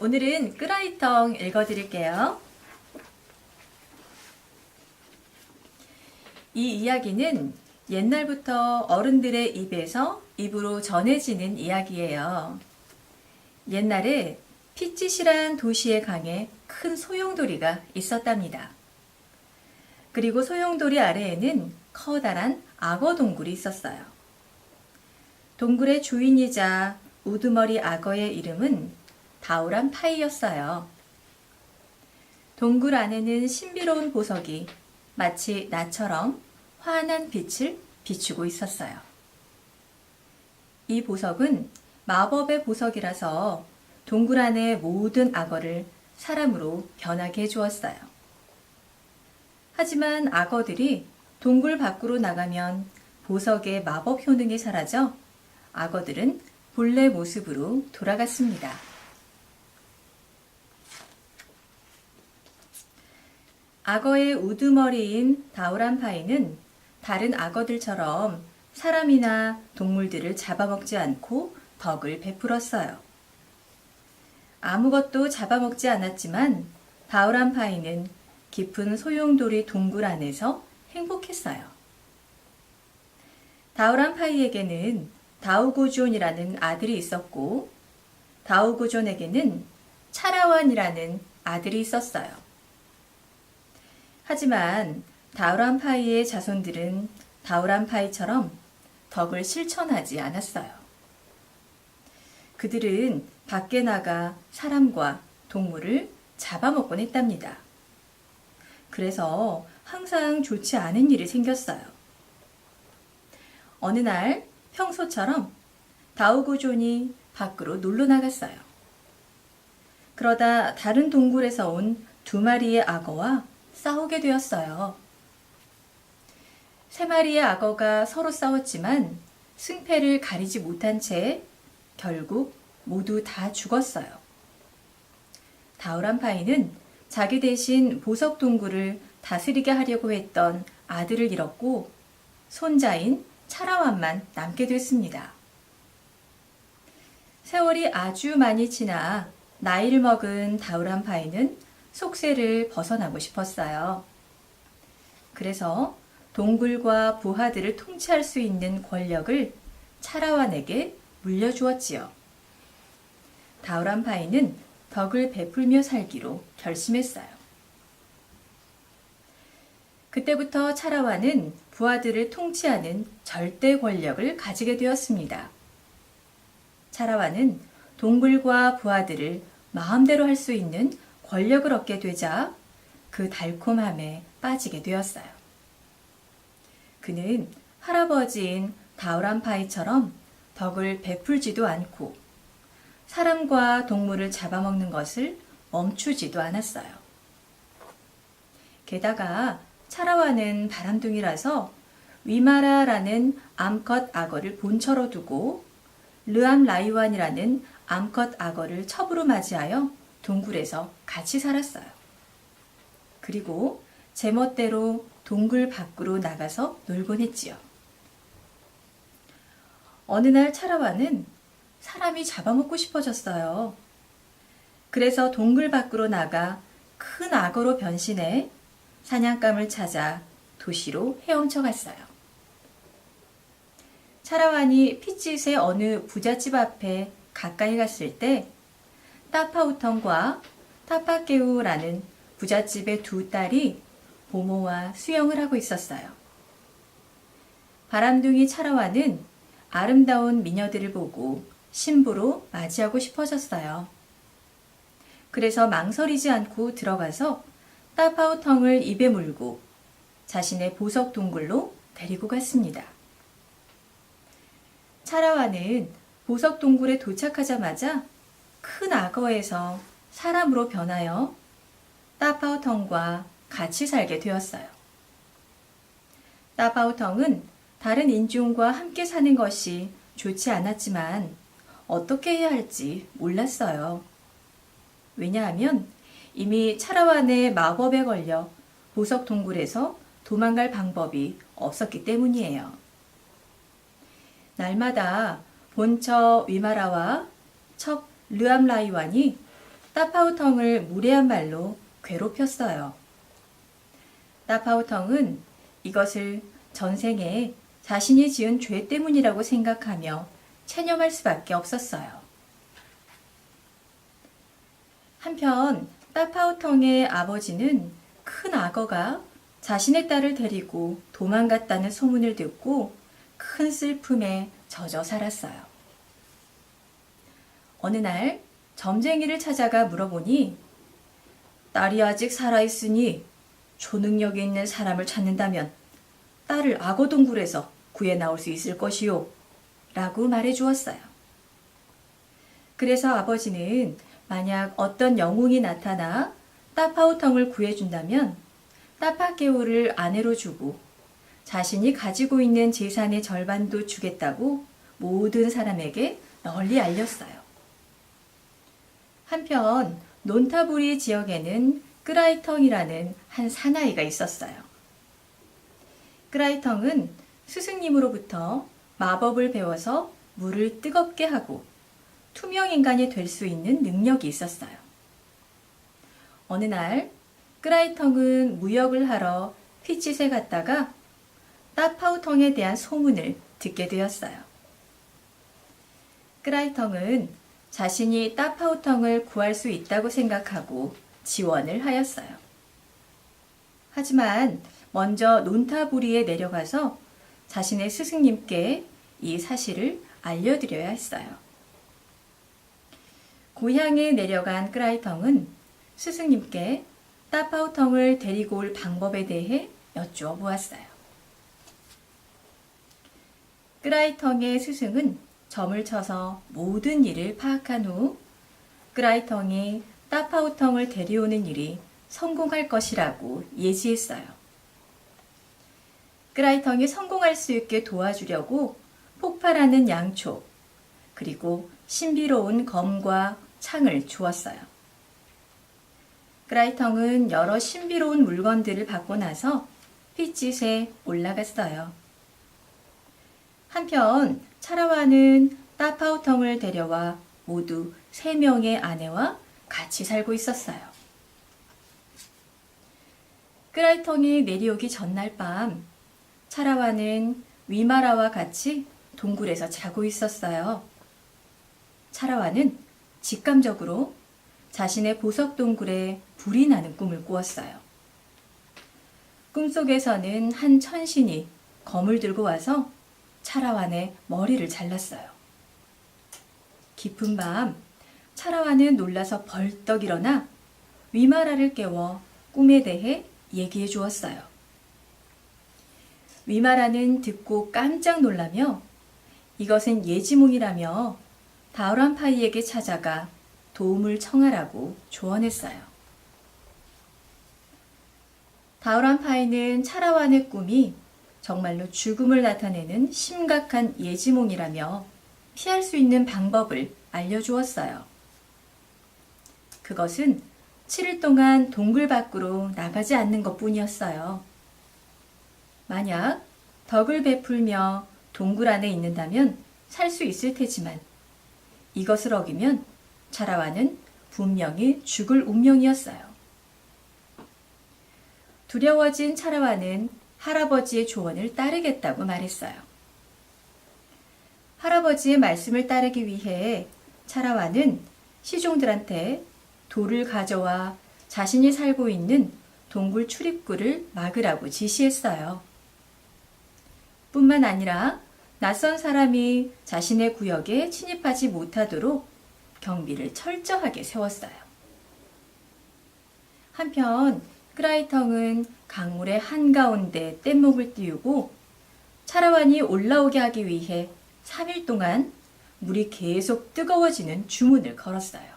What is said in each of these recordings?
오늘은 끄라이텅 읽어드릴게요. 이 이야기는 옛날부터 어른들의 입에서 입으로 전해지는 이야기예요. 옛날에 피짓이란 도시의 강에 큰 소용돌이가 있었답니다. 그리고 소용돌이 아래에는 커다란 악어 동굴이 있었어요. 동굴의 주인이자 우두머리 악어의 이름은 다우란 파이였어요. 동굴 안에는 신비로운 보석이 마치 나처럼 환한 빛을 비추고 있었어요. 이 보석은 마법의 보석이라서 동굴 안의 모든 악어를 사람으로 변하게 해주었어요. 하지만 악어들이 동굴 밖으로 나가면 보석의 마법 효능이 사라져 악어들은 본래 모습으로 돌아갔습니다. 악어의 우두머리인 다우란파이는 다른 악어들처럼 사람이나 동물들을 잡아먹지 않고 덕을 베풀었어요. 아무것도 잡아먹지 않았지만 다우란파이는 깊은 소용돌이 동굴 안에서 행복했어요. 다우란파이에게는 다우고존이라는 아들이 있었고 다우고존에게는 차라완이라는 아들이 있었어요. 하지만 다우란파이의 자손들은 다우란파이처럼 덕을 실천하지 않았어요. 그들은 밖에 나가 사람과 동물을 잡아먹곤 했답니다. 그래서 항상 좋지 않은 일이 생겼어요. 어느 날 평소처럼 다우고존이 밖으로 놀러 나갔어요. 그러다 다른 동굴에서 온 두 마리의 악어와 싸우게 되었어요. 세 마리의 악어가 서로 싸웠지만 승패를 가리지 못한 채 결국 모두 다 죽었어요. 다우란파이는 자기 대신 보석 동굴을 다스리게 하려고 했던 아들을 잃었고 손자인 차라완만 남게 됐습니다. 세월이 아주 많이 지나 나이를 먹은 다우란파이는 속세를 벗어나고 싶었어요. 그래서 동굴과 부하들을 통치할 수 있는 권력을 차라완에게 물려주었지요. 다우란파이는 덕을 베풀며 살기로 결심했어요. 그때부터 차라완은 부하들을 통치하는 절대 권력을 가지게 되었습니다. 차라완은 동굴과 부하들을 마음대로 할 수 있는 권력을 얻게 되자 그 달콤함에 빠지게 되었어요. 그는 할아버지인 다우란파이처럼 덕을 베풀지도 않고 사람과 동물을 잡아먹는 것을 멈추지도 않았어요. 게다가 차라와는 바람둥이라서 위마라라는 암컷 악어를 본처로 두고 르암 라이완이라는 암컷 악어를 첩으로 맞이하여 동굴에서 같이 살았어요. 그리고 제멋대로 동굴 밖으로 나가서 놀곤 했지요. 어느 날 차라와는 사람이 잡아먹고 싶어졌어요. 그래서 동굴 밖으로 나가 큰 악어로 변신해 사냥감을 찾아 도시로 헤엄쳐 갔어요. 차라완이 피짓의 어느 부잣집 앞에 가까이 갔을 때 따파우턴과 타파케우라는 부잣집의 두 딸이 보모와 수영을 하고 있었어요. 바람둥이 차라와는 아름다운 미녀들을 보고 신부로 맞이하고 싶어졌어요. 그래서 망설이지 않고 들어가서 따파우텅을 입에 물고 자신의 보석 동굴로 데리고 갔습니다. 차라와는 보석 동굴에 도착하자마자 큰 악어에서 사람으로 변하여 따파우텅과 같이 살게 되었어요. 따파우텅은 다른 인종과 함께 사는 것이 좋지 않았지만 어떻게 해야 할지 몰랐어요. 왜냐하면 이미 차라완의 마법에 걸려 보석 동굴에서 도망갈 방법이 없었기 때문이에요. 날마다 본처 위마라와 척 르암라이완이 따파우텅을 무례한 말로 괴롭혔어요. 따파우텅은 이것을 전생에 자신이 지은 죄 때문이라고 생각하며 체념할 수밖에 없었어요. 한편 따파우텅의 아버지는 큰 악어가 자신의 딸을 데리고 도망갔다는 소문을 듣고 큰 슬픔에 젖어 살았어요. 어느 날 점쟁이를 찾아가 물어보니 딸이 아직 살아있으니 초능력이 있는 사람을 찾는다면 딸을 악어 동굴에서 구해 나올 수 있을 것이요. 라고 말해 주었어요. 그래서 아버지는 만약 어떤 영웅이 나타나 따파우텅을 구해준다면 따파게오를 아내로 주고 자신이 가지고 있는 재산의 절반도 주겠다고 모든 사람에게 널리 알렸어요. 한편 논타부리 지역에는 끄라이텅이라는 한 사나이가 있었어요. 끄라이텅은 스승님으로부터 마법을 배워서 물을 뜨겁게 하고 투명 인간이 될 수 있는 능력이 있었어요. 어느 날 끄라이텅은 무역을 하러 피치세 갔다가 따파우텅에 대한 소문을 듣게 되었어요. 끄라이텅은 자신이 따파우텅을 구할 수 있다고 생각하고 지원을 하였어요. 하지만 먼저 논타부리에 내려가서 자신의 스승님께 이 사실을 알려드려야 했어요. 고향에 내려간 끄라이텅은 스승님께 따파우텅을 데리고 올 방법에 대해 여쭈어 보았어요. 끄라이텅의 스승은 점을 쳐서 모든 일을 파악한 후 끄라이텅이 따파우텅을 데려오는 일이 성공할 것이라고 예지했어요. 끄라이텅이 성공할 수 있게 도와주려고 폭발하는 양초, 그리고 신비로운 검과 창을 주었어요. 끄라이텅은 여러 신비로운 물건들을 받고 나서 핏짓에 올라갔어요. 한편 차라와는 따파우텅을 데려와 모두 세 명의 아내와 같이 살고 있었어요. 끄라이텅이 내려오기 전날 밤 차라와는 위마라와 같이 동굴에서 자고 있었어요. 차라와는 직감적으로 자신의 보석 동굴에 불이 나는 꿈을 꾸었어요. 꿈속에서는 한 천신이 검을 들고 와서 차라완의 머리를 잘랐어요. 깊은 밤 차라완은 놀라서 벌떡 일어나 위마라를 깨워 꿈에 대해 얘기해 주었어요. 위마라는 듣고 깜짝 놀라며 이것은 예지몽이라며 다우란파이에게 찾아가 도움을 청하라고 조언했어요. 다우란파이는 차라완의 꿈이 정말로 죽음을 나타내는 심각한 예지몽이라며 피할 수 있는 방법을 알려주었어요. 그것은 7일 동안 동굴 밖으로 나가지 않는 것 뿐이었어요. 만약 덕을 베풀며 동굴 안에 있는다면 살 수 있을 테지만 이것을 어기면 차라와는 분명히 죽을 운명이었어요. 두려워진 차라와는 할아버지의 조언을 따르겠다고 말했어요. 할아버지의 말씀을 따르기 위해 차라와는 시종들한테 돌을 가져와 자신이 살고 있는 동굴 출입구를 막으라고 지시했어요. 뿐만 아니라 낯선 사람이 자신의 구역에 침입하지 못하도록 경비를 철저하게 세웠어요. 한편 크라이텅은 강물의 한가운데 뗏목을 띄우고 차라완이 올라오게 하기 위해 3일 동안 물이 계속 뜨거워지는 주문을 걸었어요.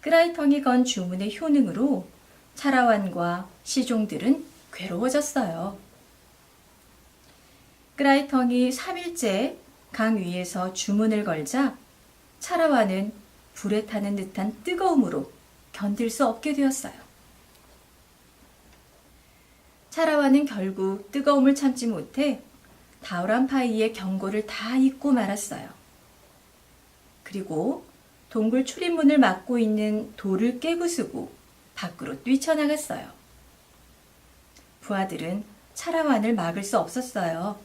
크라이텅이 건 주문의 효능으로 차라완과 시종들은 괴로워졌어요. 크라이텅이 3일째 강 위에서 주문을 걸자 차라와는 불에 타는 듯한 뜨거움으로 견딜 수 없게 되었어요. 차라와는 결국 뜨거움을 참지 못해 다우란 파이의 경고를 다 잊고 말았어요. 그리고 동굴 출입문을 막고 있는 돌을 깨부수고 밖으로 뛰쳐나갔어요. 부하들은 차라완을 막을 수 없었어요.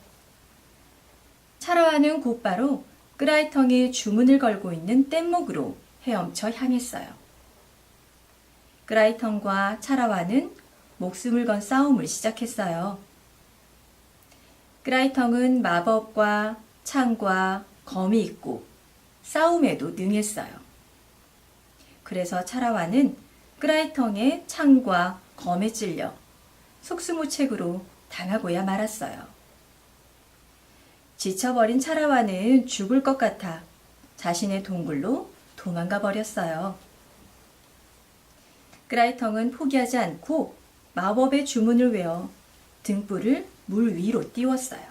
차라완은 곧바로 끄라이텅이 주문을 걸고 있는 뗏목으로 헤엄쳐 향했어요. 끄라이텅과 차라완은 목숨을 건 싸움을 시작했어요. 끄라이텅은 마법과 창과 검이 있고 싸움에도 능했어요. 그래서 차라완은 끄라이텅의 창과 검에 찔려 속수무책으로 당하고야 말았어요. 지쳐버린 차라완은 죽을 것 같아 자신의 동굴로 도망가 버렸어요. 끄라이텅은 포기하지 않고 마법의 주문을 외워 등불을 물 위로 띄웠어요.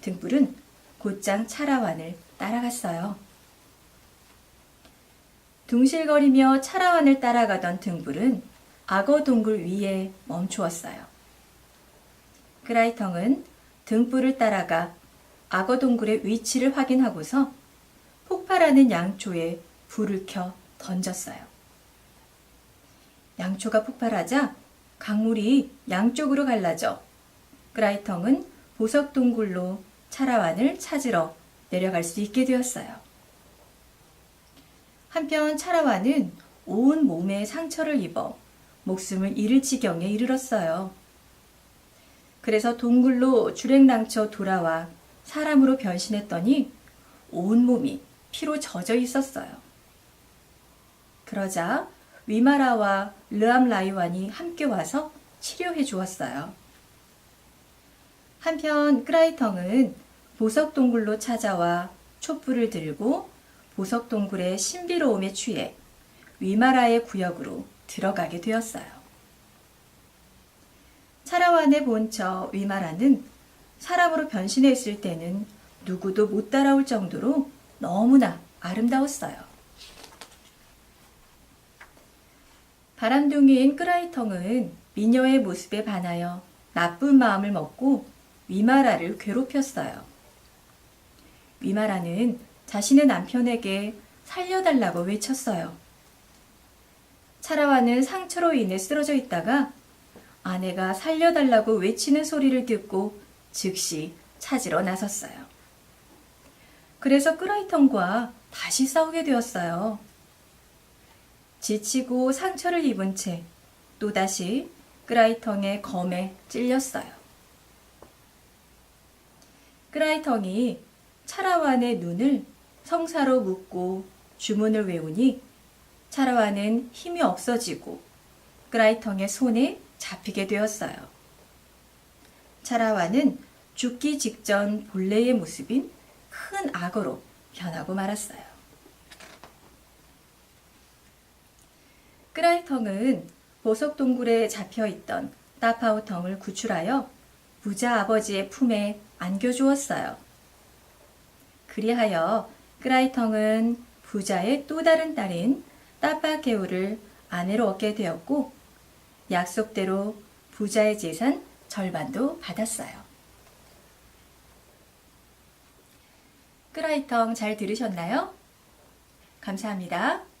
등불은 곧장 차라완을 따라갔어요. 둥실거리며 차라완을 따라가던 등불은 악어 동굴 위에 멈추었어요. 크라이텅은 등불을 따라가 악어 동굴의 위치를 확인하고서 폭발하는 양초에 불을 켜 던졌어요. 양초가 폭발하자 강물이 양쪽으로 갈라져 크라이텅은 보석 동굴로 차라완을 찾으러 내려갈 수 있게 되었어요. 한편 차라완은 온 몸에 상처를 입어 목숨을 잃을 지경에 이르렀어요. 그래서 동굴로 주랭랑쳐 돌아와 사람으로 변신했더니 온 몸이 피로 젖어 있었어요. 그러자 위마라와 르암라이완이 함께 와서 치료해 주었어요. 한편 크라이텅은 보석 동굴로 찾아와 촛불을 들고 보석 동굴의 신비로움에 취해 위마라의 구역으로 들어가게 되었어요. 차라완의 본처 위마라는 사람으로 변신했을 때는 누구도 못 따라올 정도로 너무나 아름다웠어요. 바람둥이인 끄라이텅은 미녀의 모습에 반하여 나쁜 마음을 먹고 위마라를 괴롭혔어요. 위마라는 자신의 남편에게 살려달라고 외쳤어요. 차라와는 상처로 인해 쓰러져 있다가 아내가 살려달라고 외치는 소리를 듣고 즉시 찾으러 나섰어요. 그래서 끄라이텅과 다시 싸우게 되었어요. 지치고 상처를 입은 채 또다시 끄라이텅의 검에 찔렸어요. 끄라이텅이 차라완의 눈을 성사로 묶고 주문을 외우니 차라완은 힘이 없어지고 끄라이텅의 손에 잡히게 되었어요. 차라완은 죽기 직전 본래의 모습인 큰 악어로 변하고 말았어요. 끄라이텅은 보석 동굴에 잡혀 있던 따파오텅을 구출하여 부자 아버지의 품에 안겨주었어요. 그리하여 끄라이텅은 부자의 또 다른 딸인 따파게우를 아내로 얻게 되었고 약속대로 부자의 재산 절반도 받았어요. 끄라이텅 잘 들으셨나요? 감사합니다.